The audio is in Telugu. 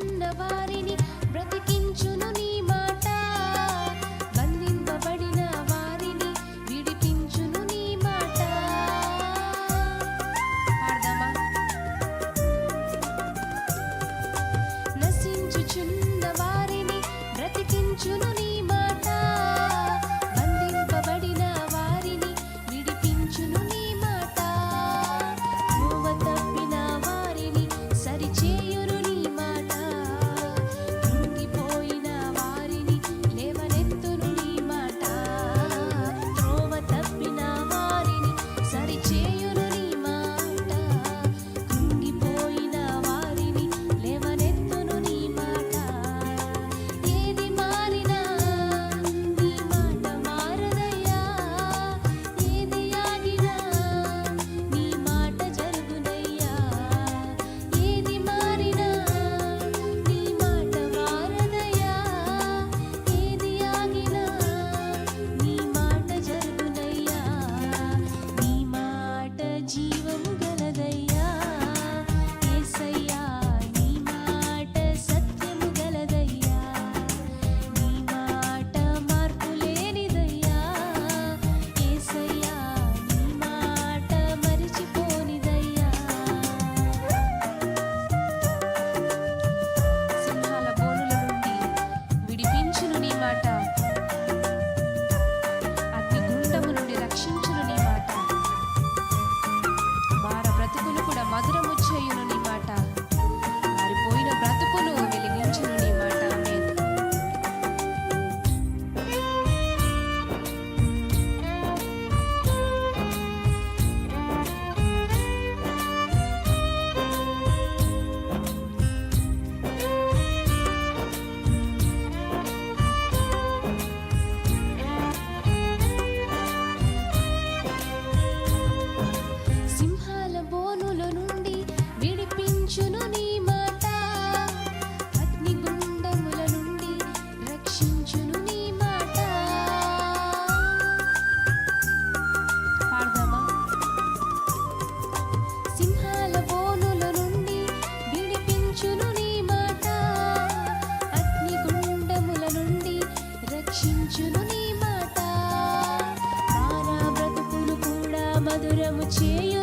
కన్నవారిని Yolum రక్షించును నీ మాట మారా కూడా మధురము చేయు